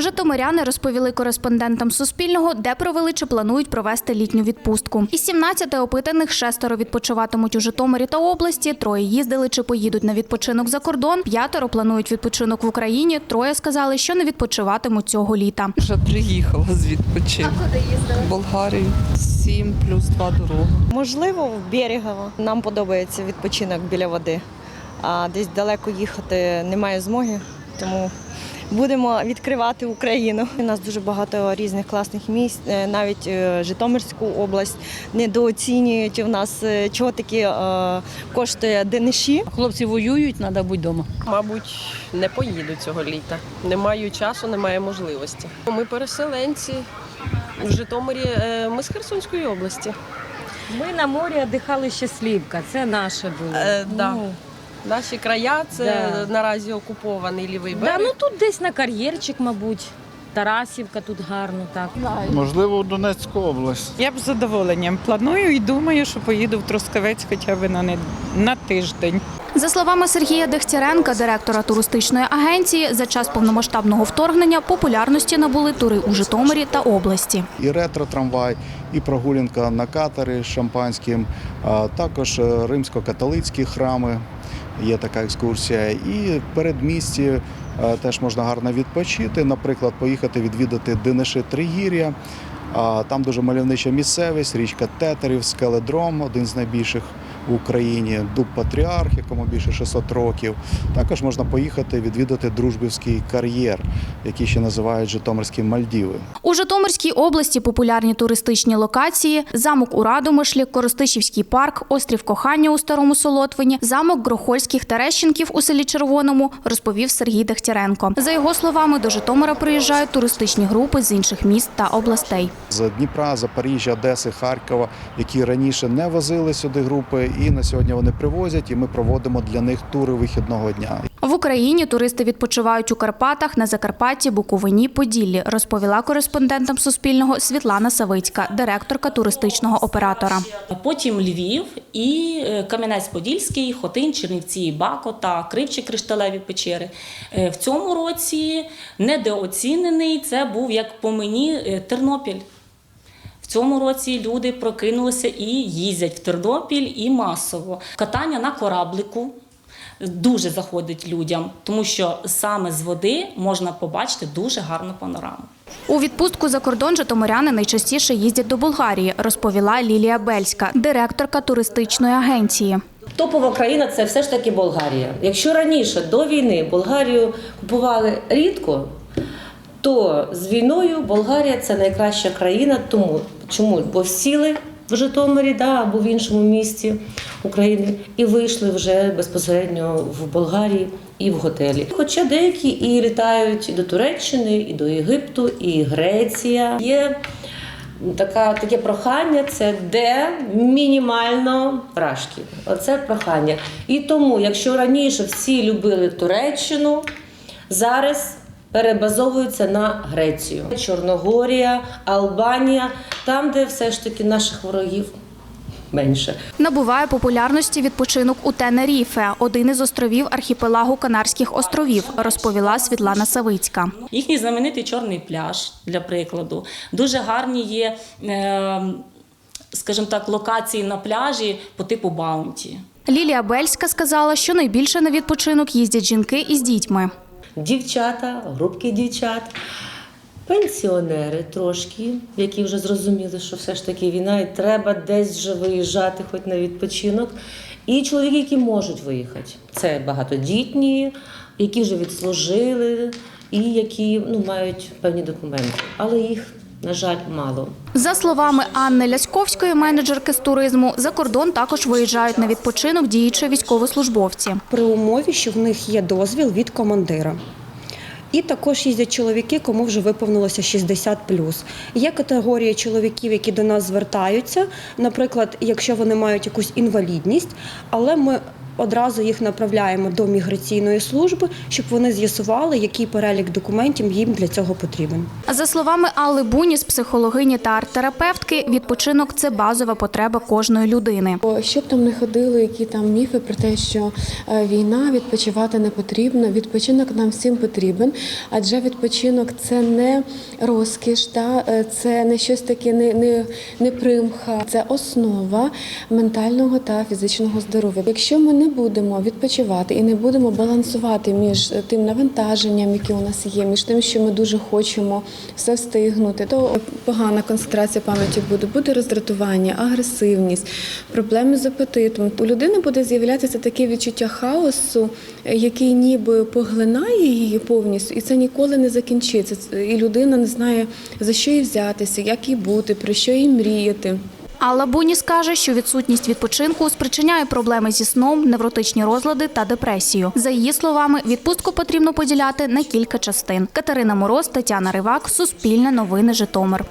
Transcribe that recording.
Житомиряни розповіли кореспондентам Суспільного, де провели чи планують провести літню відпустку. Із 17 опитаних шестеро відпочиватимуть у Житомирі та області, троє їздили чи поїдуть на відпочинок за кордон, п'ятеро планують відпочинок в Україні, троє сказали, що не відпочиватимуть цього літа. Вже приїхала з відпочинку. А куди їздили? В Болгарію. 7 плюс 2 дорога. Можливо, в Берегово. Нам подобається відпочинок біля води, а десь далеко їхати немає змоги, тому будемо відкривати Україну. У нас дуже багато різних класних місць, е, навіть е, Житомирську область недооцінюють. У нас е, чого таки е, коштує дениші. Хлопці воюють, треба бути вдома. Мабуть, не поїду цього літа. Не маю часу, немає можливості. Ми переселенці в Житомирі. Ми з Херсонської області. Ми на морі дихали щасливка, це наше було. Е, да. Наші края це Да. наразі окупований лівий да, ну тут десь на кар'єрчик, мабуть. Тарасівка тут гарно так. Можливо, в Донецьку область. Я б з задоволенням планую і думаю, що поїду в Трускавець хоча б на, не- на тиждень. За словами Сергія Дегтяренка, директора туристичної агенції, за час повномасштабного вторгнення популярності набули тури у Житомирі та області. і ретро-трамвай, і прогулянка на катери з шампанським, а також е, римсько-католицькі храми. Є така екскурсія. І в передмісті е, теж можна гарно відпочити. Наприклад, поїхати відвідати Дениши Тригір'я. Там дуже мальовнича місцевість, річка Тетерів, скеледром, один з найбільших в Україні, Дуб Патріарх, якому більше 600 років. Також можна поїхати відвідати Дружбівський кар'єр, який ще називають Житомирські Мальдіви. У Житомирській області популярні туристичні локації: замок у Радомишлі, Коростишівський парк, острів Кохання у Старому Солотвині, замок Грохольських Терещенків у селі Червоному, розповів Сергій Дегтяренко. За його словами, до Житомира приїжджають туристичні групи з інших міст та областей. з Дніпра, Запоріжжя, Одеси, Харкова, які раніше не возили сюди групи, і на сьогодні вони привозять, і ми проводимо для них тури вихідного дня. В Україні туристи відпочивають у Карпатах, на Закарпатті, Буковині, Поділлі, розповіла кореспондентам Суспільного Світлана Савицька, директорка туристичного оператора. Потім Львів і е, Кам'янець-Подільський, Хотин, Чернівці, Бакота, Кривчі кришталеві печери. Е, В цьому році недооцінений це був як по мені е, Тернопіль. Цьому році люди прокинулися і їздять в Тернопіль і масово. Катання на кораблику дуже заходить людям, тому що саме з води можна побачити дуже гарну панораму. У відпустку за кордон житомиряни найчастіше їздять до Болгарії, розповіла Лілія Бельська, директорка туристичної агенції. Топова країна це все ж таки Болгарія. Якщо раніше до війни Болгарію купували рідко, то з війною Болгарія це найкраща країна. Тому чому? Бо сіли в Житомирі да, або в іншому місті України і вийшли вже безпосередньо в Болгарії і в готелі. Хоча деякі і літають і до Туреччини, і до Єгипту, і Греція. Є така, таке прохання це де мінімально рашки. Оце прохання. І тому, якщо раніше всі любили Туреччину, зараз перебазовуються на Грецію. Чорногорія, Албанія, там, де все ж таки наших ворогів менше. Набуває популярності відпочинок у Тенеріфе, один із островів архіпелагу Канарських островів, розповіла Світлана Савицька. Їхній знаменитий чорний пляж, для прикладу. Дуже гарні є, е, скажімо так, локації на пляжі по типу Баунті. Лілія Бельська сказала, що найбільше на відпочинок їздять жінки із дітьми. Дівчата, групки дівчат, пенсіонери трошки, які вже зрозуміли, що все ж таки війна і треба десь вже виїжджати, хоч на відпочинок. І чоловіки, які можуть виїхати. Це багатодітні, які вже відслужили і які ну, мають певні документи. Але їх, на жаль, мало. За словами Анни Ляськовської, менеджерки з туризму, за кордон також виїжджають на відпочинок діючі військовослужбовці. при умові, що в них є дозвіл від командира. І також їздять чоловіки, кому вже виповнилося 60 Є категорія чоловіків, які до нас звертаються, наприклад, якщо вони мають якусь інвалідність, але ми одразу їх направляємо до міграційної служби, щоб вони з'ясували, який перелік документів їм для цього потрібен. За словами Алли Буніс, психологині та арт-терапевтки, відпочинок це базова потреба кожної людини. Щоб там не ходили, які там міфи про те, що е, війна відпочивати не потрібно. Відпочинок нам всім потрібен, адже відпочинок це не розкіш, та е, це не щось таке, не, не, не примха, це основа ментального та фізичного здоров'я. Якщо ми не будемо відпочивати і не будемо балансувати між е, тим навантаженням, яке у нас є, між тим, що ми дуже хочемо все встигнути, то погана концентрація пам'яті буде, буде роздратування, агресивність, проблеми з апетитом. У людини буде з'являтися таке відчуття хаосу, е, який ніби поглинає її повністю, і це ніколи не закінчиться. І людина не знає за що їй взятися, як їй бути, про що їй мріяти. Алла Буніс каже, що відсутність відпочинку спричиняє проблеми зі сном, невротичні розлади та депресію. За її словами, відпустку потрібно поділяти на кілька частин. Катерина Мороз, Тетяна Ривак, Суспільне новини Житомир.